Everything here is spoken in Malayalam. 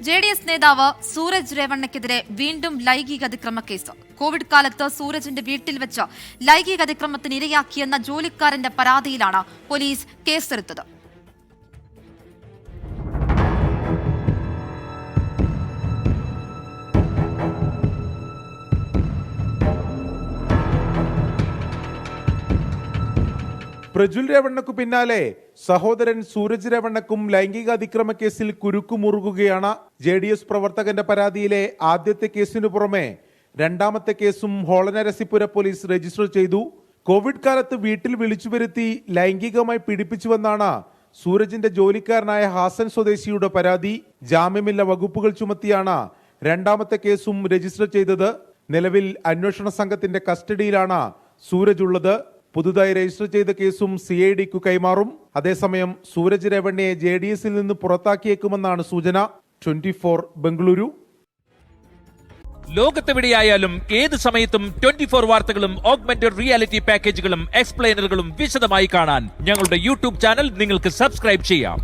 ജെ ഡി എസ് നേതാവ് സൂരജ് രേവണ്ണയ്ക്കെതിരെ വീണ്ടും ലൈംഗിക അതിക്രമ കേസ്. കോവിഡ് കാലത്ത് സൂരജിന്റെ വീട്ടിൽ വെച്ച് ലൈംഗിക അതിക്രമത്തിന് ഇരയാക്കിയെന്ന ജോലിക്കാരന്റെ പരാതിയിലാണ് പോലീസ് കേസെടുത്തത്. പ്രജുൽ രേവണ്ണക്കു പിന്നാലെ സഹോദരൻ സൂരജ് രവണക്കും ലൈംഗിക അതിക്രമ കേസിൽ കുരുക്കുമുറുകുകയാണ്. ജെ ഡി എസ് പ്രവർത്തകന്റെ പരാതിയിലെ ആദ്യത്തെ കേസിനു പുറമെ രണ്ടാമത്തെ കേസും ഹോളനരസിപുര പോലീസ് രജിസ്റ്റർ ചെയ്തു. കോവിഡ് കാലത്ത് വീട്ടിൽ വിളിച്ചു വരുത്തി ലൈംഗികമായി പീഡിപ്പിച്ചുവെന്നാണ് സൂരജിന്റെ ജോലിക്കാരനായ ഹാസൻ സ്വദേശിയുടെ പരാതി. ജാമ്യമില്ല വകുപ്പുകൾ ചുമത്തിയാണ് രണ്ടാമത്തെ കേസും രജിസ്റ്റർ ചെയ്തത്. നിലവിൽ അന്വേഷണ സംഘത്തിന്റെ കസ്റ്റഡിയിലാണ് സൂരജ് ഉള്ളത്. പുതുതായി രജിസ്റ്റർ ചെയ്ത കേസും സി ഐ ഡിക്കു കൈമാറും. അതേസമയം സൂരജ് രവണ്ണയെ ജെ ഡി എസിൽ നിന്ന് പുറത്താക്കിയേക്കുമെന്നാണ് സൂചന. Twenty four Bengaluru. ലോകത്തെവിടെയായാലും ഏത് സമയത്തും ട്വന്റി ഫോർ വാർത്തകളും ഓഗ്മെന്റഡ് റിയാലിറ്റി പാക്കേജുകളും എക്സ്പ്ലെയിനറുകളും വിശദമായി കാണാൻ ഞങ്ങളുടെ യൂട്യൂബ് ചാനൽ നിങ്ങൾക്ക് സബ്സ്ക്രൈബ് ചെയ്യാം.